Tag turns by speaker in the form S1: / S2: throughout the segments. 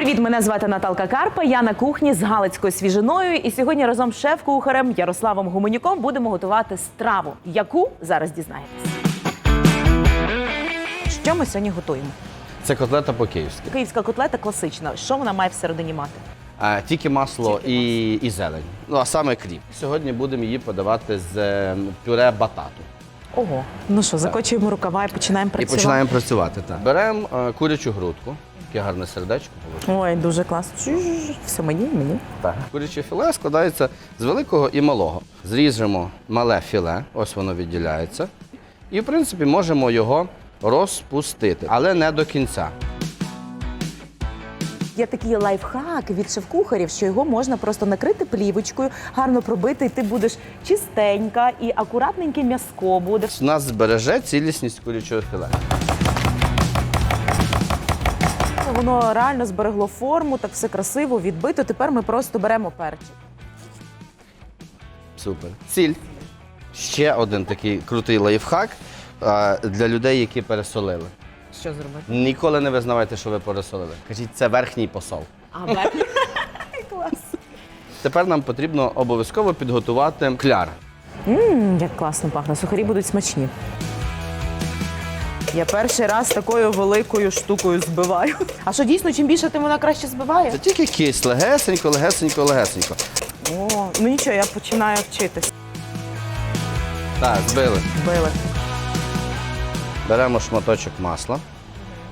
S1: Привіт, мене звати Наталка Карпа. Я на кухні з Галицькою свіжиною. І сьогодні разом з шеф-кухарем Ярославом Гуменюком будемо готувати страву, яку зараз дізнаєтесь. Що ми сьогодні готуємо?
S2: Це котлета по-київськи.
S1: Київська котлета класична. Що вона має всередині мати?
S2: А, тільки масло і, і зелень. Ну а саме кріп. Сьогодні будемо її подавати з е, пюре батату.
S1: Ого, ну що, закочуємо рукава і починаємо працювати.
S2: І починаємо працювати. Так. Беремо е, курячу грудку, яке гарне сердечко.
S1: Ой, дуже класно. Все мені, мені.
S2: Так. Куряче філе складається з великого і малого. Зріжемо мале філе, ось воно відділяється. І, в принципі, можемо його розпустити, але не до кінця.
S1: Є такий лайфхак від шеф-кухарів, що його можна просто накрити плівочкою, гарно пробити, і ти будеш чистенька і акуратненьке м'яско буде.
S2: У нас збереже цілісність курячого філе.
S1: Воно реально зберегло форму, так все красиво, відбито. Тепер ми просто беремо перчик.
S2: Супер. Сіль. Ще один такий крутий лайфхак а, для людей, які пересолили.
S1: Що зробити?
S2: Ніколи не визнавайте, що ви пересолили. Кажіть, це верхній посол.
S1: А верхній. Клас.
S2: Тепер нам потрібно обов'язково підготувати кляр.
S1: Мм, як класно пахне. Сухарі будуть смачні. Я перший раз такою великою штукою збиваю. А що дійсно, чим більше тим вона краще збиває?
S2: Це тільки кисть, легесенько, легесенько, легесенько.
S1: О, ну нічого, я починаю вчитись.
S2: Так, збили.
S1: Били.
S2: Беремо шматочок масла.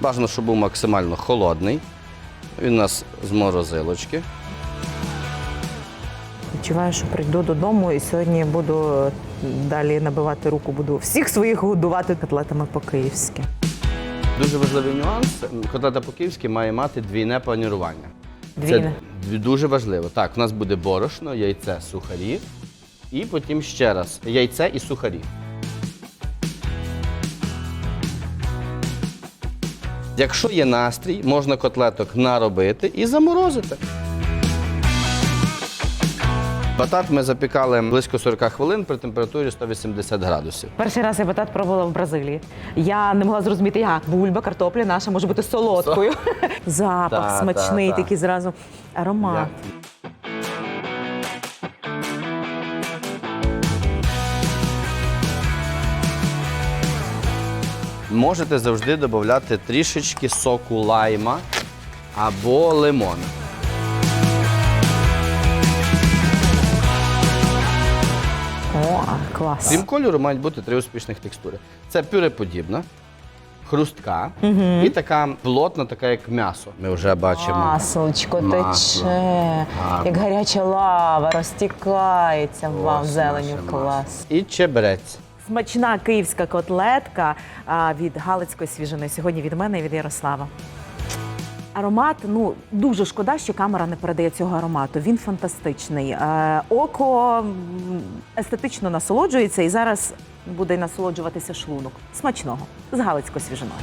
S2: Бажано, щоб був максимально холодний. Він у нас з морозилочки.
S1: Відчуваю, що прийду додому і сьогодні буду далі набивати руку, буду всіх своїх годувати котлетами по-київськи.
S2: Дуже важливий нюанс. Котлета по-київськи має мати двійне панірування.
S1: Двійне.
S2: Це дуже важливо. Так, у нас буде борошно, яйце, сухарі. І потім ще раз яйце і сухарі. Якщо є настрій, можна котлеток наробити і заморозити. Батат ми запікали близько 40 хвилин при температурі 180 градусів.
S1: Перший раз я батат пробувала в Бразилії. Я не могла зрозуміти, як бульба, картопля наша може бути солодкою. Запах
S2: Та,
S1: смачний,
S2: та, та.
S1: такий зразу аромат.
S2: Можете завжди додати трішечки соку лайма або лимона.
S1: О, клас.
S2: Крім кольору, мають бути три успішних текстури. Це пюре подібна, хрустка і така плотна, така як м'ясо. Ми вже бачимо.
S1: Маслочко
S2: Масло.
S1: тече,
S2: Гарно.
S1: як гаряча лава, розтікається вам
S2: Ось
S1: зеленю.
S2: наше
S1: Клас.
S2: масло. І чебрець.
S1: Смачна київська котлетка а, від Галицької свіжини. Сьогодні від мене і від Ярослава. Аромат, ну дуже шкода, що камера не передає цього аромату. Він фантастичний. Е, око естетично насолоджується і зараз буде насолоджуватися шлунок. Смачного з Галицькою свіжиною.